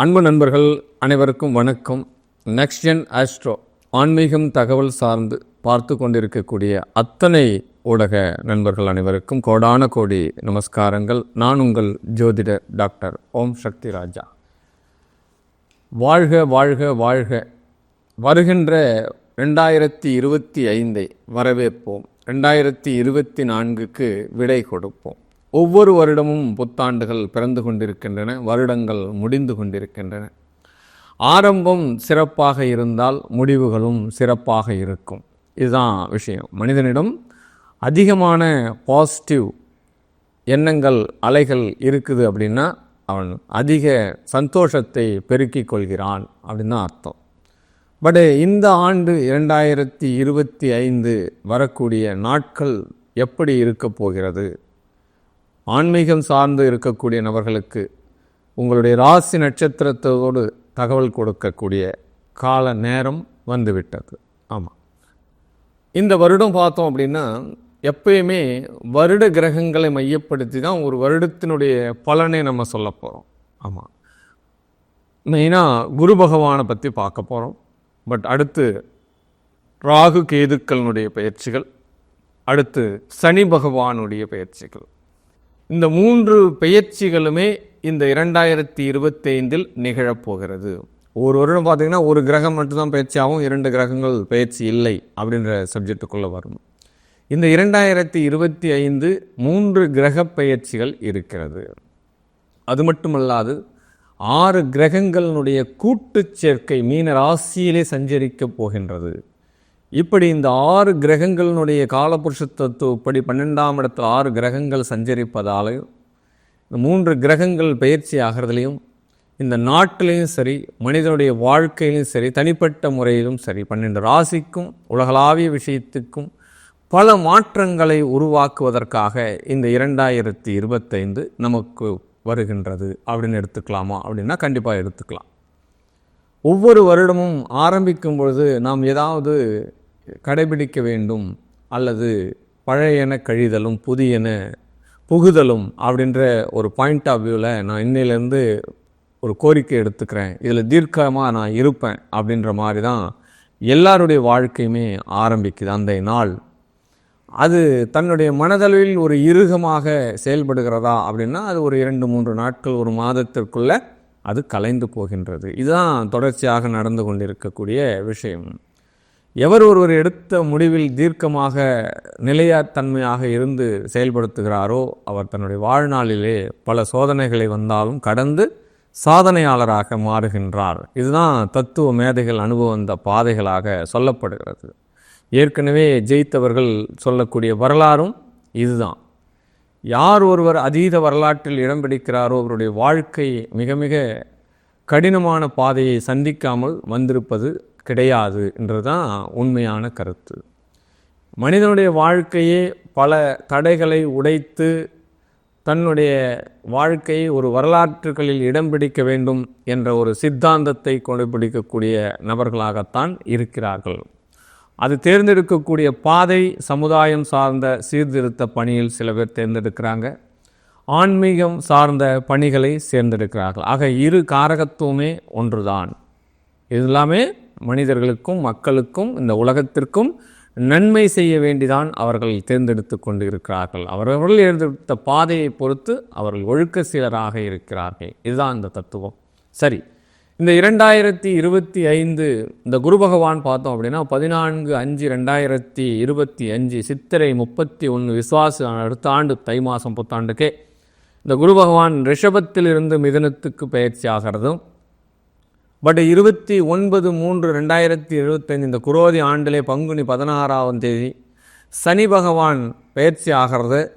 அன்பு நண்பர்கள் அனைவருக்கும் வணக்கம். நெக்ஸ்ட் ஜென் ஆஸ்ட்ரோ ஆன்மீகம் தகவல் சார்ந்து பார்த்து கொண்டிருக்கக்கூடிய அத்தனை ஊடக நண்பர்கள் அனைவருக்கும் கோடான கோடி நமஸ்காரங்கள். நான் உங்கள் ஜோதிடர் டாக்டர் ஓம் சக்தி ராஜா. வாழ்க வாழ்க வாழ்க. வருகின்ற ரெண்டாயிரத்தி இருபத்தி ஐந்தை வரவேற்போம். ரெண்டாயிரத்தி இருபத்தி நான்குக்கு விடை கொடுப்போம். ஒவ்வொரு வருடமும் புத்தாண்டுகள் பிறந்து கொண்டிருக்கின்றன வருடங்கள் முடிந்து கொண்டிருக்கின்றன. ஆரம்பம் சிறப்பாக இருந்தால் முடிவுகளும் சிறப்பாக இருக்கும். இதுதான் விஷயம். மனிதனிடம் அதிகமான பாசிட்டிவ் எண்ணங்கள் அலைகள் இருக்குது அப்படின்னா அவன் அதிக சந்தோஷத்தை பெருக்கிக் கொள்கிறான் அப்படின்னு தான் அர்த்தம். பட் இந்த ஆண்டு இரண்டாயிரத்தி இருபத்தி ஐந்து வரக்கூடிய நாட்கள் எப்படி இருக்கப் போகிறது? ஆன்மீகம் சார்ந்து இருக்கக்கூடிய நபர்களுக்கு உங்களுடைய ராசி நட்சத்திரத்தோடு தகவல் கொடுக்கக்கூடிய கால நேரம் வந்துவிட்டது. ஆமாம் இந்த வருடம் பார்த்தோம் அப்படின்னா எப்பயுமே வருட கிரகங்களை மையப்படுத்தி தான் ஒரு வருடத்தினுடைய பலனை நம்ம சொல்ல போகிறோம் ஆமாம் மெயினாக குரு பகவானை பற்றி பார்க்க போகிறோம் பட் அடுத்து ராகு கேதுக்களினுடைய பயிற்சிகள் அடுத்து சனி பகவானுடைய பயிற்சிகள். இந்த மூன்று பெயர்ச்சிகளுமே இந்த இரண்டாயிரத்தி இருபத்தைந்தில் நிகழப்போகிறது. ஒரு வருடம் பார்த்தீங்கன்னா ஒரு கிரகம் மட்டும்தான் பயிற்சியாகவும் இரண்டு கிரகங்கள் பயிற்சி இல்லை அப்படின்ற சப்ஜெக்டுக்குள்ளே வரும் இந்த இரண்டாயிரத்தி இருபத்தி ஐந்து மூன்று கிரக பயிற்சிகள் இருக்கிறது. அது மட்டுமல்லாது ஆறு கிரகங்களினுடைய கூட்டுச் சேர்க்கை மீன ராசியிலே சஞ்சரிக்கப் போகின்றது. இப்படி இந்த ஆறு கிரகங்களினுடைய காலபுருஷ தத்துவப்படி பன்னெண்டாம் இடத்து ஆறு கிரகங்கள் சஞ்சரிப்பதாலையும் இந்த மூன்று கிரகங்கள் பயிற்சி ஆகிறதுலையும் இந்த நாட்டிலையும் சரி மனிதனுடைய வாழ்க்கையிலும் சரி தனிப்பட்ட முறையிலும் சரி பன்னெண்டு ராசிக்கும் உலகளாவிய விஷயத்துக்கும் பல மாற்றங்களை உருவாக்குவதற்காக இந்த இரண்டாயிரத்தி இருபத்தைந்து நமக்கு வருகின்றது அப்படின்னு எடுத்துக்கலாமா? அப்படின்னா கண்டிப்பாக எடுத்துக்கலாம். ஒவ்வொரு வருடமும் ஆரம்பிக்கும் பொழுது நாம் ஏதாவது கடைபிடிக்க வேண்டும் அல்லது பழையன கழிதலும் புதியன புகுதலும் அப்படின்ற ஒரு பாயிண்ட் ஆஃப் வியூவில் நான் இன்னையிலேருந்து ஒரு கோரிக்கை எடுத்துக்கிறேன். இதில் தீர்க்கமாக நான் இருப்பேன் அப்படின்ற மாதிரி தான் எல்லாருடைய வாழ்க்கையுமே ஆரம்பிக்குது அந்த நாள். அது தன்னுடைய மனதளவில் ஒரு இறுகமாக செயல்படுகிறதா அப்படின்னா அது ஒரு இரண்டு மூன்று நாட்கள் ஒரு மாதத்திற்குள்ளே அது கலைந்து போகின்றது. இதுதான் தொடர்ச்சியாக நடந்து கொண்டிருக்கக்கூடிய விஷயம். எவர் ஒருவர் எடுத்த முடிவில் தீர்க்கமாக நிலையாத்தன்மையாக இருந்து செயல்படுத்துகிறாரோ அவர் தன்னுடைய வாழ்நாளிலே பல சோதனைகளை வந்தாலும் கடந்து சாதனையாளராக மாறுகின்றார். இதுதான் தத்துவ மேதைகள் அனுபவம் பாதைகளாக சொல்லப்படுகிறது. ஏற்கனவே ஜெயித்தவர்கள் சொல்லக்கூடிய வரலாறும் இதுதான். யார் ஒருவர் அதீத வரலாற்றில் இடம் பிடிக்கிறாரோ அவருடைய வாழ்க்கை மிக மிக கடினமான பாதையை சந்திக்காமல் வந்திருப்பது கிடையாது என்றுதான் உண்மையான கருத்து. மனிதனுடைய வாழ்க்கையே பல தடைகளை உடைத்து தன்னுடைய வாழ்க்கையை ஒரு வரலாற்றுகளில் இடம் பிடிக்க வேண்டும் என்ற ஒரு சித்தாந்தத்தை கொண்டுபிடிக்கக்கூடிய நபர்களாகத்தான் இருக்கிறார்கள். அது தேர்ந்தெடுக்கக்கூடிய பாதை சமுதாயம் சார்ந்த சீர்திருத்த பணியில் சில பேர் தேர்ந்தெடுக்கிறாங்க. ஆன்மீகம் சார்ந்த பணிகளை சேர்ந்தெடுக்கிறார்கள். ஆக இரு காரகத்துவமே ஒன்றுதான். இது எல்லாமே மனிதர்களுக்கும் மக்களுக்கும் இந்த உலகத்திற்கும் நன்மை செய்ய வேண்டிதான் அவர்கள் தேர்ந்தெடுத்து கொண்டு இருக்கிறார்கள் அவர்கள் தேர்ந்தெடுத்த பாதையை பொறுத்து அவர்கள் ஒழுக்க சீலராக இருக்கிறார்கள். இதுதான் இந்த தத்துவம். சரி இந்த இரண்டாயிரத்தி இருபத்தி ஐந்து இந்த குரு பகவான் பார்த்தோம் அப்படின்னா பதினான்கு அஞ்சு ரெண்டாயிரத்தி இருபத்தி அஞ்சு சித்திரை முப்பத்தி ஒன்று விசுவாச அடுத்த ஆண்டு தை மாதம் புத்தாண்டுக்கே இந்த குரு பகவான் ரிஷபத்திலிருந்து மிதனத்துக்கு பயிற்சி ஆகிறதும் பட் இருபத்தி ஒன்பது மூன்று ரெண்டாயிரத்தி இருபத்தைந்து இந்த குரோதி ஆண்டிலே பங்குனி பதினாறாம் தேதி சனி பகவான் பயிற்சி ஆகிறது.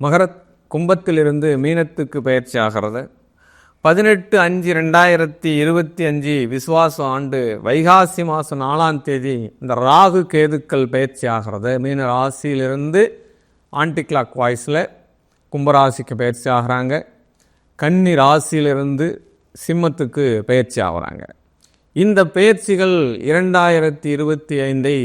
மகர கும்பத்திலிருந்து மீனத்துக்கு பயிற்சி ஆகிறது. பதினெட்டு அஞ்சு ரெண்டாயிரத்தி இருபத்தி அஞ்சு விசுவாச ஆண்டு வைகாசி மாதம் நாலாம் தேதி இந்த ராகு கேதுக்கள் பயிற்சி ஆகிறது. மீன ராசியிலிருந்து ஆன்டி கிளாக் வாய்ஸில் கும்பராசிக்கு பயிற்சி ஆகிறாங்க. கன்னி ராசியிலிருந்து சிம்மத்துக்கு பயிற்சி ஆகிறாங்க. இந்த பயிற்சிகள் இரண்டாயிரத்தி இருபத்தி ஐந்தை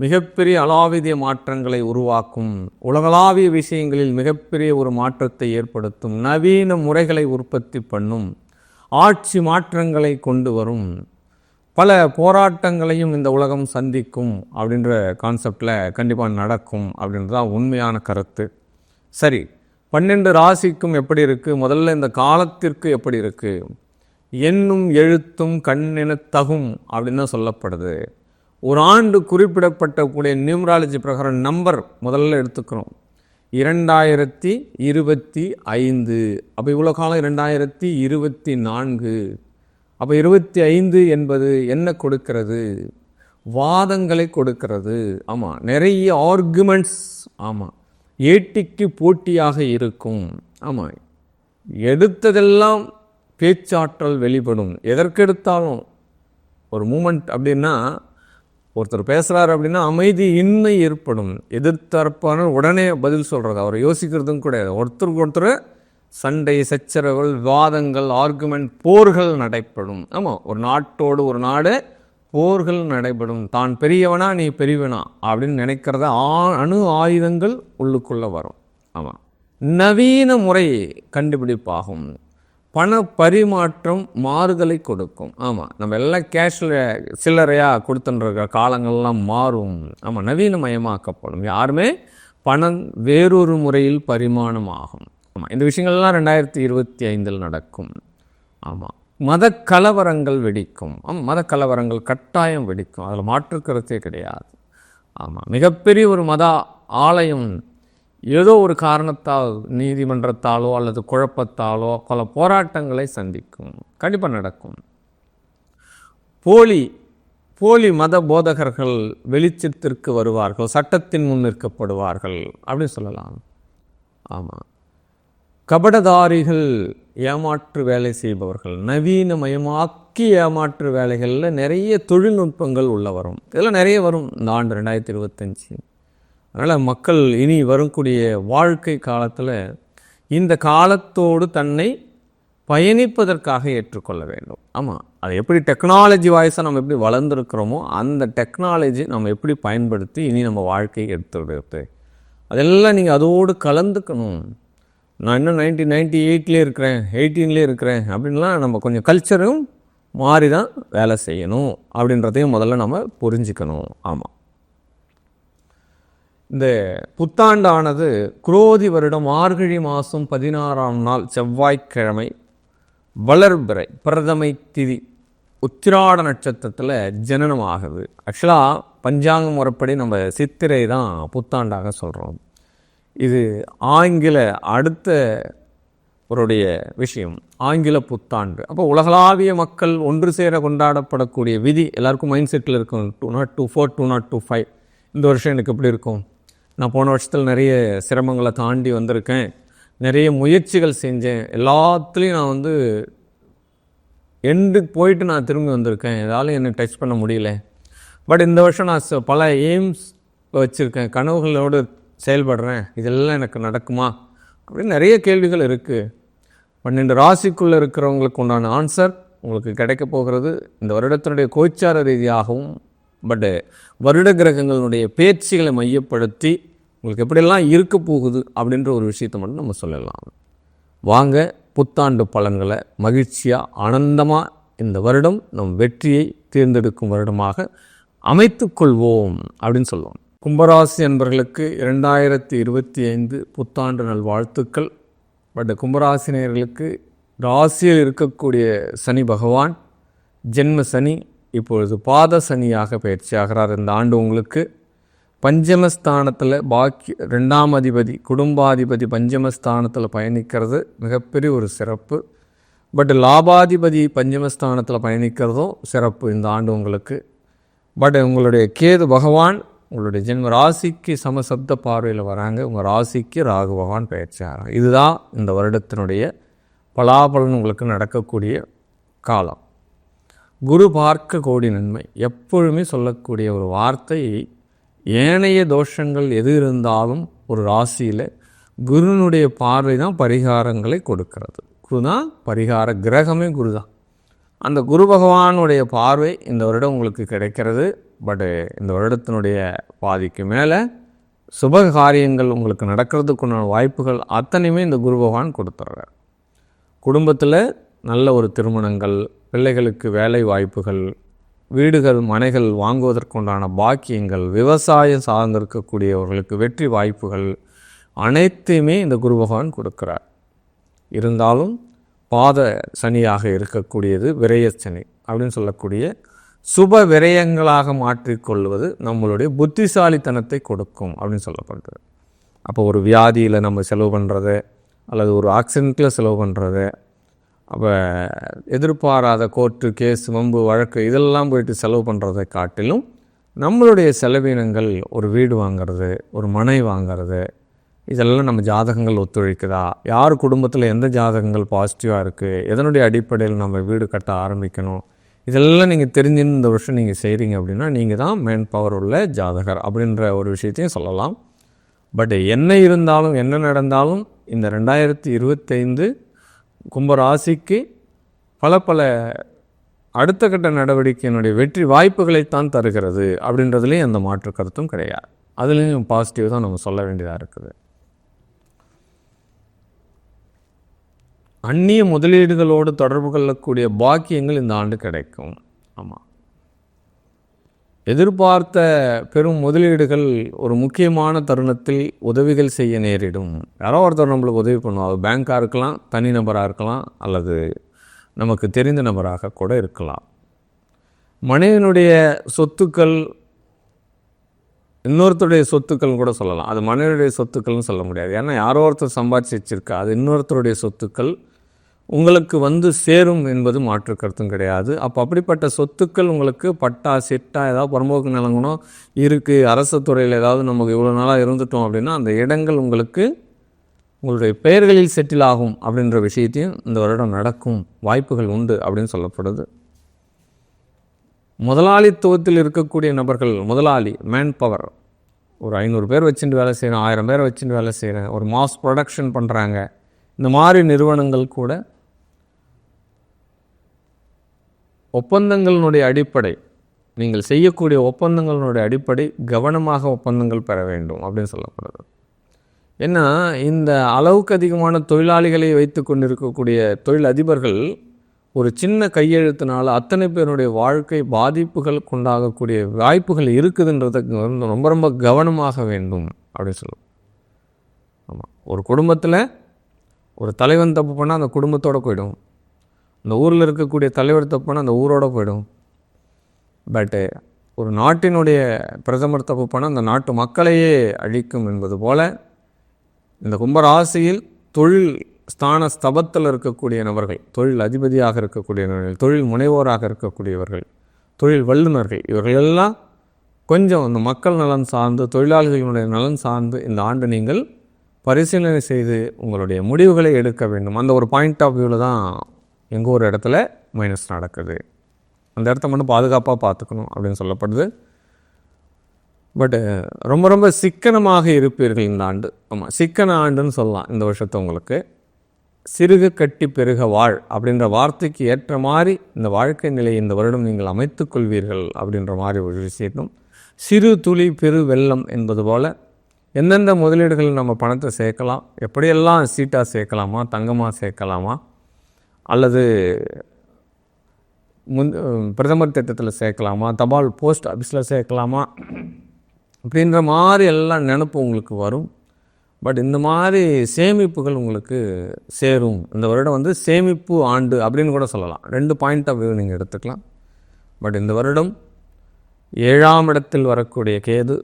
மிகப்பெரிய அலாவிதிய மாற்றங்களை உருவாக்கும் உலகளாவிய விஷயங்களில் மிகப்பெரிய ஒரு மாற்றத்தை ஏற்படுத்தும் நவீன முறைகளை உற்பத்தி பண்ணும் ஆட்சி மாற்றங்களை கொண்டு வரும் பல போராட்டங்களையும் இந்த உலகம் சந்திக்கும் அப்படின்ற கான்செப்டில் கண்டிப்பாக நடக்கும் அப்படின்றது தான் உண்மையான கருத்து. சரி பன்னெண்டு ராசிக்கும் எப்படி இருக்குது முதல்ல இந்த காலத்திற்கு எப்படி இருக்குது எண்ணும் எழுத்தும் கண்ணென தகும் அப்படின்னு தான் சொல்லப்படுது. ஒரு ஆண்டு குறிப்பிடப்பட்ட கூடிய நியூமராலஜி பிரகாரம் நம்பர் முதல்ல எடுத்துக்கிறோம். இரண்டாயிரத்தி இருபத்தி ஐந்து. அப்போ இவ்வளோ காலம் இரண்டாயிரத்தி இருபத்தி நான்கு. அப்போ இருபத்தி ஐந்து என்பது என்ன கொடுக்கிறது? வாதங்களை கொடுக்கிறது. ஆமாம் நிறைய ஆர்குமெண்ட்ஸ் ஆமாம் ஏட்டிக்கு போட்டியாக இருக்கும். ஆமாம். எடுத்ததெல்லாம் பேச்சாற்றல் வெளிப்படும். எதற்கெடுத்தாலும் ஒரு மூமெண்ட் அப்படின்னா ஒருத்தர் பேசுகிறார் அப்படின்னா அமைதி இன்மை ஏற்படும். எதிர்த்தரப்பான உடனே பதில் சொல்கிறது அவர் யோசிக்கிறதும் கிடையாது. ஒருத்தருக்கு ஒருத்தர் சண்டை சச்சரவுகள் விவாதங்கள் ஆர்குமெண்ட் போர்கள் நடைபெறும். ஆமாம். ஒரு நாட்டோடு ஒரு நாடு போர்கள் நடைபெறும். தான் பெரியவனா நீ பெரியவனா அப்படின்னு நினைக்கிறத ஆ அணு ஆயுதங்கள் உள்ளுக்குள்ளே வரும். ஆமாம் நவீன முறை கண்டுபிடிப்பாகும். பண பரிமாற்றம் மாறுதலை கொடுக்கும். ஆமாம் நம்ம எல்லாம் கேஷில் சில்லறையாக கொடுத்துன்ற காலங்கள்லாம் மாறும். ஆமாம் நவீனமயமாக்கப்படும். யாருமே பணம் வேறொரு முறையில் பரிமாணம் ஆகும் ஆமாம் இந்த விஷயங்கள்லாம் ரெண்டாயிரத்தி இருபத்தி ஐந்தில் நடக்கும். ஆமாம் மதக்கலவரங்கள் வெடிக்கும். மதக்கலவரங்கள் மத கலவரங்கள் கட்டாயம் வெடிக்கும். அதில் மாற்று கருத்தே கிடையாது. ஆமாம் மிகப்பெரிய ஒரு மத ஆலயம் ஏதோ ஒரு காரணத்தால் நீதிமன்றத்தாலோ அல்லது குழப்பத்தாலோ பல போராட்டங்களை சந்திக்கும். கண்டிப்பாக நடக்கும். போலி போலி மத போதகர்கள் வெளிச்சத்திற்கு வருவார்கள் சட்டத்தின் முன் நிற்கப்படுவார்கள் அப்படின்னு சொல்லலாம். ஆமாம் கபடதாரிகள் ஏமாற்று வேலை செய்பவர்கள் நவீனமயமாக்கி ஏமாற்று வேலைகளில் நிறைய தொழில்நுட்பங்கள் உள்ள வரும். இதெல்லாம் நிறைய வரும் இந்த ஆண்டு ரெண்டாயிரத்தி இருபத்தஞ்சி. அதனால் மக்கள் இனி வரக்கூடிய வாழ்க்கை காலத்தில் இந்த காலத்தோடு தன்னை பயணிப்பதற்காக ஏற்றுக்கொள்ள வேண்டும். ஆமாம் அது எப்படி டெக்னாலஜி வாய்ஸாக நம்ம எப்படி வளர்ந்துருக்கிறோமோ அந்த டெக்னாலஜி நம்ம எப்படி பயன்படுத்தி இனி நம்ம வாழ்க்கையை எடுத்துடுறது அதெல்லாம் நீங்கள் அதோடு கலந்துக்கணும். நான் இன்னும் நைன்டீன் நைன்டி எயிட்லேயே இருக்கிறேன் எயிட்டீன்லேயே இருக்கிறேன் அப்படின்லாம் நம்ம கொஞ்சம் கல்ச்சரும் மாறி தான் வேலை செய்யணும் அப்படின்றதையும் முதல்ல நம்ம புரிஞ்சுக்கணும். ஆமாம் இந்த புத்தாண்டானது குரோதி வருடம் மார்கழி மாதம் பதினாறாம் நாள் செவ்வாய்க்கிழமை வளர்பிறை பிரதமை திதி உத்திராட நட்சத்திரத்தில் ஜனனம் ஆகுது ஆக்சுவலாக பஞ்சாங்க முறைப்படி நம்ம சித்திரை தான் புத்தாண்டாக சொல்கிறோம் இது ஆங்கில அடுத்த ஒருடைய விஷயம். ஆங்கில புத்தாண்டு. அப்போ உலகளாவிய மக்கள் ஒன்று சேர கொண்டாடப்படக்கூடிய விதி எல்லாருக்கும் மைண்ட் செட்டில் இருக்கும். Two nought two four two nought two five இந்த வருஷம் எனக்கு எப்படி இருக்கும்? நான் போன வருஷத்தில் நிறைய சிரமங்களை தாண்டி வந்திருக்கேன். நிறைய முயற்சிகள் செஞ்சேன். எல்லாத்துலேயும் நான் வந்து எண்டுக்கு போயிட்டு நான் திரும்பி வந்திருக்கேன். எதாலும் என்னை டச் பண்ண முடியல. பட் இந்த வருஷம் நான் ச- பல எய்ம்ஸ் வச்சுருக்கேன். கனவுகளோடு செயல்படுறேன் இதெல்லாம் எனக்கு நடக்குமா? அப்படின்னு நிறைய கேள்விகள் இருக்குது பன்னெண்டு ராசிக்குள்ளே இருக்கிறவங்களுக்கு உண்டான ஆன்சர் உங்களுக்கு கிடைக்க போகிறது. இந்த வருடத்தினுடைய கோச்சார ரீதியாகவும் பட்டு வருட கிரகங்களுடைய பேச்சுகளை மையப்படுத்தி உங்களுக்கு எப்படியெல்லாம் இருக்க போகுது அப்படின்ற ஒரு விஷயத்தை மட்டும் நம்ம சொல்லலாம். வாங்க புத்தாண்டு பலன்களை மகிழ்ச்சியாக ஆனந்தமாக இந்த வருடம் நம் வெற்றியை தேர்ந்தெடுக்கும் வருடமாக அமைத்துக்கொள்வோம் அப்படின்னு சொல்லுவோம். கும்பராசி அன்பர்களுக்கு இரண்டாயிரத்தி இருபத்தி ஐந்து புத்தாண்டு நல் வாழ்த்துக்கள் பட் கும்பராசினியர்களுக்கு ராசியில் இருக்கக்கூடிய சனி பகவான் ஜென்ம சனி இப்பொழுது பாத சனியாக பயிற்சியாகிறார் இந்த ஆண்டு உங்களுக்கு. பஞ்சமஸ்தானத்தில் பாக்கி ரெண்டாம் அதிபதி குடும்பாதிபதி பஞ்சமஸ்தானத்தில் பயணிக்கிறது. மிகப்பெரிய ஒரு சிறப்பு. பட் லாபாதிபதி பஞ்சமஸ்தானத்தில் பயணிக்கிறதும் சிறப்பு இந்த ஆண்டு உங்களுக்கு. பட் உங்களுடைய கேது பகவான் உங்களுடைய ஜென்ம ராசிக்கு சமசப்த பார்வையில் வராங்க. உங்கள் ராசிக்கு ராகு பகவான் பயிற்சியாகிறாங்க இதுதான் இந்த வருடத்தினுடைய பலாபலன் உங்களுக்கு நடக்கக்கூடிய காலம். குரு பார்க்க கோடி நன்மை. எப்பொழுதுமே சொல்லக்கூடிய ஒரு வார்த்தை ஏனைய தோஷங்கள் எது இருந்தாலும் ஒரு ராசியில் குருனுடைய பார்வை தான் பரிகாரங்களை கொடுக்கிறது. குரு தான் பரிகார கிரகமே குரு தான் அந்த குரு பகவானுடைய பார்வை இந்த வருடம் உங்களுக்கு கிடைக்கிறது. பட்டு இந்த வருடத்தினுடைய பாதிக்கு மேலே சுப காரியங்கள் உங்களுக்கு நடக்கிறதுக்குண்டான வாய்ப்புகள் அத்தனையுமே இந்த குரு பகவான் கொடுத்துட்றார் குடும்பத்தில் நல்ல ஒரு திருமணங்கள் பிள்ளைகளுக்கு வேலை வாய்ப்புகள் வீடுகள் மனைகள் வாங்குவதற்குண்டான பாக்கியங்கள் விவசாயம் சார்ந்திருக்கக்கூடியவர்களுக்கு வெற்றி வாய்ப்புகள் அனைத்தையுமே இந்த குரு பகவான் கொடுக்கிறார். இருந்தாலும் பாத சனியாக இருக்கக்கூடியது விரய சனி அப்படின்னு சொல்லக்கூடிய சுப விரயங்களாக மாற்றிக்கொள்வது நம்மளுடைய புத்திசாலித்தனத்தை கொடுக்கும் அப்படின்னு சொல்லப்படுறது. அப்போ ஒரு வியாதியில் நம்ம செலவு பண்ணுறது அல்லது ஒரு ஆக்சிடெண்ட்டில் செலவு பண்ணுறது அப்போ எதிர்பாராத கோர்ட்டு கேஸ் வம்பு வழக்கு இதெல்லாம் போயிட்டு செலவு பண்ணுறதை காட்டிலும் நம்மளுடைய செலவினங்கள் ஒரு வீடு வாங்கிறது ஒரு மனை வாங்கிறது இதெல்லாம் நம்ம ஜாதகங்கள் ஒத்துழைக்குதா? யார் குடும்பத்தில் எந்த ஜாதகங்கள் பாசிட்டிவாக இருக்குது எதனுடைய அடிப்படையில் நம்ம வீடு கட்ட ஆரம்பிக்கணும்? இதெல்லாம் நீங்கள் தெரிஞ்சுன்னு இந்த வருஷம் நீங்கள் செய்கிறீங்க அப்படின்னா நீங்கள் தான் மேன் பவர் உள்ள ஜாதகர் அப்படின்ற ஒரு விஷயத்தையும் சொல்லலாம். பட் என்ன இருந்தாலும் என்ன நடந்தாலும் இந்த ரெண்டாயிரத்தி இருபத்தைந்து கும்பராசிக்கு பல பல அடுத்த கட்ட நடவடிக்கையினுடைய வெற்றி வாய்ப்புகளைத்தான் தருகிறது அப்படின்றதுலேயும் எந்த மாற்று கருத்தும் கிடையாது. அதுலேயும் பாசிட்டிவ் தான் நம்ம சொல்ல வேண்டியதாக இருக்குது. அந்நிய முதலீடுகளோடு தொடர்பு கொள்ளக்கூடிய பாக்கியங்கள் இந்த ஆண்டு கிடைக்கும். ஆமாம் எதிர்பார்த்த பெரும் முதலீடுகள் ஒரு முக்கியமான தருணத்தில் உதவிகள் செய்ய நேரிடும். யாரோ ஒருத்தர் நம்மளுக்கு உதவி பண்ணுவாங்க பேங்காக இருக்கலாம் தனிநபராக இருக்கலாம் அல்லது நமக்கு தெரிந்த நபராக கூட இருக்கலாம். மனிதனுடைய சொத்துக்கள் இன்னொருத்தருடைய சொத்துக்கள் கூட சொல்லலாம். அது மனிதனுடைய சொத்துக்கள்னு சொல்ல முடியாது. ஏன்னா யாரோ ஒருத்தர் சம்பாதிச்சு வச்சுருக்கா அது இன்னொருத்தருடைய சொத்துக்கள் உங்களுக்கு வந்து சேரும் என்பது மாற்று கருத்தும் கிடையாது. அப்போ அப்படிப்பட்ட சொத்துக்கள் உங்களுக்கு பட்டா சிட்டா ஏதாவது புறம்போக்கு நிலங்கணும். இருக்குது அரசு துறையில் ஏதாவது நமக்கு இவ்வளோ நாளாக இருந்துட்டோம் அப்படின்னா அந்த இடங்கள் உங்களுக்கு உங்களுடைய பெயர்களில் செட்டில் ஆகும் அப்படின்ற விஷயத்தையும் இந்த வருடம் நடக்கும் வாய்ப்புகள் உண்டு அப்படின்னு சொல்லப்படுது. முதலாளித்துவத்தில் இருக்கக்கூடிய நபர்கள் முதலாளி மேன் பவர் ஒரு ஐநூறு பேர் வச்சுட்டு வேலை செய்கிறேன் ஆயிரம் பேர் வச்சுட்டு வேலை செய்கிறேன் ஒரு மாஸ் ப்ரொடக்ஷன் பண்ணுறாங்க இந்த மாதிரி நிறுவனங்கள் கூட ஒப்பந்தங்களினுடைய அடிப்படை நீங்கள் செய்யக்கூடிய ஒப்பந்தங்களினுடைய அடிப்படை கவனமாக ஒப்பந்தங்கள் பெற வேண்டும் அப்படின்னு சொல்லப்படுது. ஏன்னா இந்த அளவுக்கு அதிகமான தொழிலாளிகளை வைத்து கொண்டிருக்கக்கூடிய தொழில் அதிபர்கள் ஒரு சின்ன கையெழுத்தினால் அத்தனை பேருடைய வாழ்க்கை பாதிப்புகள் உண்டாகக்கூடிய வாய்ப்புகள் இருக்குதுன்றதுக்கு வந்து ரொம்ப ரொம்ப கவனமாக வேண்டும் அப்படின்னு சொல்லுவோம் ஆமாம் ஒரு குடும்பத்தில் ஒரு தலைவன் தப்பு பண்ணால் அந்த குடும்பத்தோடு போயிடும். அந்த ஊரில் இருக்கக்கூடிய தலைவர் தப்புனா அந்த ஊரோட போயிடும். பட்டு ஒரு நாட்டினுடைய பிரதமர் தப்பு பண்ணால் அந்த நாட்டு மக்களையே அழிக்கும் என்பது போல் இந்த கும்பராசியில் தொழில் ஸ்தான ஸ்தபத்தில் இருக்கக்கூடிய நபர்கள் தொழில் அதிபதியாக இருக்கக்கூடியவர்கள் தொழில் முனைவோராக இருக்கக்கூடியவர்கள் தொழில் வல்லுநர்கள் இவர்கள் எல்லாம் கொஞ்சம் அந்த மக்கள் நலன் சார்ந்து தொழிலாளிகளுடைய நலன் சார்ந்து இந்த ஆண்டு நீங்கள் பரிசீலனை செய்து உங்களுடைய முடிவுகளை எடுக்க வேண்டும். அந்த ஒரு பாயிண்ட் ஆஃப் வியூவில் தான் எங்கள் ஒரு இடத்துல மைனஸ் நடக்குது. அந்த இடத்த மட்டும் பாதுகாப்பாக பார்த்துக்கணும் அப்படின்னு சொல்லப்படுது. பட்டு ரொம்ப ரொம்ப சிக்கனமாக இருப்பீர்கள் இந்த ஆண்டு. ஆமாம் சிக்கன ஆண்டுன்னு சொல்லலாம் இந்த வருஷத்தை உங்களுக்கு. சிறுக கட்டி பெருக வாழ் அப்படின்ற வார்த்தைக்கு ஏற்ற மாதிரி இந்த வாழ்க்கை நிலையை இந்த வருடம் நீங்கள் அமைத்துக்கொள்வீர்கள் அப்படின்ற மாதிரி ஒரு விஷயத்தும். சிறு துளி பெரு வெள்ளம் என்பது போல் எந்தெந்த முதலீடுகள் நம்ம பணத்தை சேர்க்கலாம் எப்படியெல்லாம் சீட்டாக சேர்க்கலாமா தங்கமாக சேர்க்கலாமா அல்லது முன் பிரதமர் திட்டத்தில் சேர்க்கலாமா? தபால் போஸ்ட் ஆஃபீஸில் சேர்க்கலாமா? அப்படின்ற மாதிரி எல்லாம் நினப்பு உங்களுக்கு வரும். பட் இந்த மாதிரி சேமிப்புகள் உங்களுக்கு சேரும். இந்த வருடம் வந்து சேமிப்பு ஆண்டு அப்படின்னு கூட சொல்லலாம். ரெண்டு பாயிண்ட் ஆஃப் வியூ நீங்கள் எடுத்துக்கலாம். பட் இந்த வருடம் ஏழாம் இடத்தில் வரக்கூடிய கேது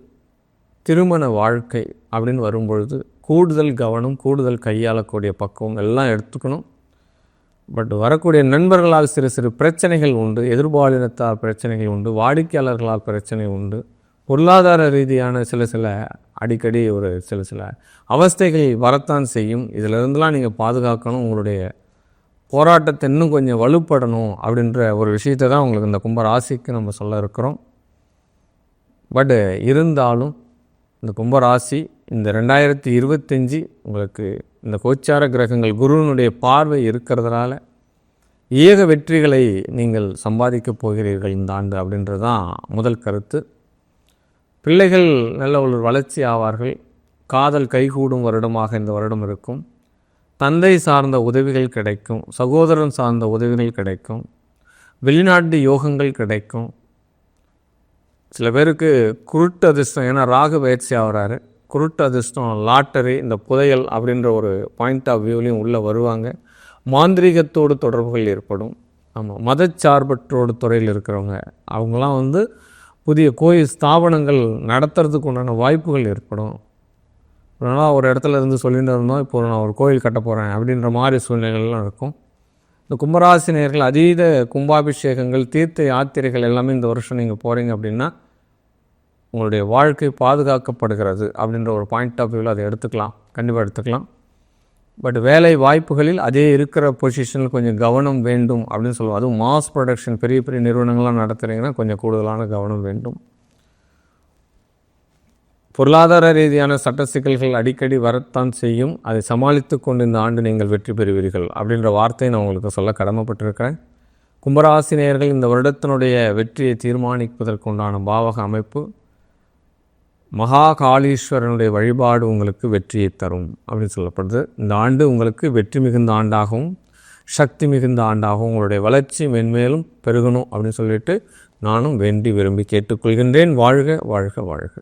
திருமண வாழ்க்கை அப்படின்னு வரும்பொழுது கூடுதல் கவனம் கூடுதல் கையாளக்கூடிய பக்குவம் எல்லாம் எடுத்துக்கணும். பட் வரக்கூடிய நண்பர்களால் சிறு சிறு பிரச்சனைகள் உண்டு எதிர்பாலினத்தால் பிரச்சனைகள் உண்டு வாடிக்கையாளர்களால் பிரச்சனை உண்டு. பொருளாதார ரீதியான சில சில அடிக்கடி ஒரு சில சில அவஸ்தைகள் வரத்தான் செய்யும். இதிலிருந்துலாம் நீங்கள் பாதுகாக்கணும் உங்களுடைய போராட்டத்தை இன்னும் கொஞ்சம் வலுப்படணும் அப்படின்ற ஒரு விஷயத்தை தான் உங்களுக்கு இந்த கும்ப ராசிக்கு நம்ம சொல்ல இருக்கிறோம். பட் இருந்தாலும் இந்த கும்பராசி இந்த ரெண்டாயிரத்தி இருபத்தஞ்சி உங்களுக்கு இந்த கோச்சார கிரகங்கள் குருவினுடைய பார்வை இருக்கிறதுனால ஏக வெற்றிகளை நீங்கள் சம்பாதிக்கப் போகிறீர்கள் இந்த ஆண்டு அப்படின்றது தான் முதல் கருத்து. பிள்ளைகள் நல்ல ஒரு வளர்ச்சி ஆவார்கள். காதல் கைகூடும் வருடமாக இந்த வருடம் இருக்கும். தந்தை சார்ந்த உதவிகள் கிடைக்கும். சகோதரன் சார்ந்த உதவிகள் கிடைக்கும். வெளிநாட்டு யோகங்கள் கிடைக்கும். சில பேருக்கு குருட்டு அதிர்ஷ்டம் ஏன்னா ராகு பயிற்சி ஆகிறாரு. குருட்டு அதிர்ஷ்டம் லாட்டரி இந்த புதையல் அப்படின்ற ஒரு பாயிண்ட் ஆஃப் வியூலையும் உள்ளே வருவாங்க. மாந்திரீகத்தோடு தொடர்புகள் ஏற்படும். ஆமாம் மதச்சார்பற்றோடு துறையில் இருக்கிறவங்க அவங்களாம் வந்து புதிய கோயில் ஸ்தாபனங்கள் நடத்துறதுக்கு உண்டான வாய்ப்புகள் ஏற்படும். அதனால் ஒரு இடத்துல இருந்து சொல்லிட்டு இருந்தோம் இப்போ நான் ஒரு கோயில் கட்ட போகிறேன் அப்படின்ற மாதிரி சூழ்நிலைகள்லாம் இருக்கும். இந்த கும்பராசினியர்கள் அதீத கும்பாபிஷேகங்கள் தீர்த்த யாத்திரைகள் எல்லாமே இந்த வருஷம் நீங்கள் போகிறீங்க அப்படின்னா உங்களுடைய வாழ்க்கை பாதுகாக்கப்படுகிறது அப்படின்ற ஒரு பாயிண்ட் ஆஃப் வியூவில் அதை எடுத்துக்கலாம். கண்டிப்பாக எடுத்துக்கலாம். பட் வேலை வாய்ப்புகளில் அதே இருக்கிற பொசிஷனில் கொஞ்சம் கவனம் வேண்டும் அப்படின்னு சொல்லுவோம். அதுவும் மாஸ் ப்ரொடக்ஷன் பெரிய பெரிய நிறுவனங்கள்லாம் நடத்துகிறீங்கன்னா கொஞ்சம் கூடுதலான கவனம் வேண்டும். பொருளாதார ரீதியான சட்ட சிக்கல்கள் அடிக்கடி வரத்தான் செய்யும். அதை சமாளித்து கொண்டு இந்த ஆண்டு நீங்கள் வெற்றி பெறுவீர்கள் அப்படின்ற வார்த்தையை நான் உங்களுக்கு சொல்ல கடமைப்பட்டிருக்கிறேன். கும்பராசினியர்கள் இந்த வருடத்தினுடைய வெற்றியை தீர்மானிப்பதற்குண்டான பாவக அமைப்பு. மகா காளீஸ்வரனுடைய வழிபாடு உங்களுக்கு வெற்றியை தரும் அப்படின்னு சொல்லப்படுது. இந்த ஆண்டு உங்களுக்கு வெற்றி மிகுந்த ஆண்டாகவும் சக்தி மிகுந்த ஆண்டாகவும் உங்களுடைய வளர்ச்சி மென்மேலும் பெருகணும் அப்படின்னு சொல்லிட்டு நானும் வேண்டி விரும்பி கேட்டுக்கொள்கின்றேன். வாழ்க வாழ்க வாழ்க.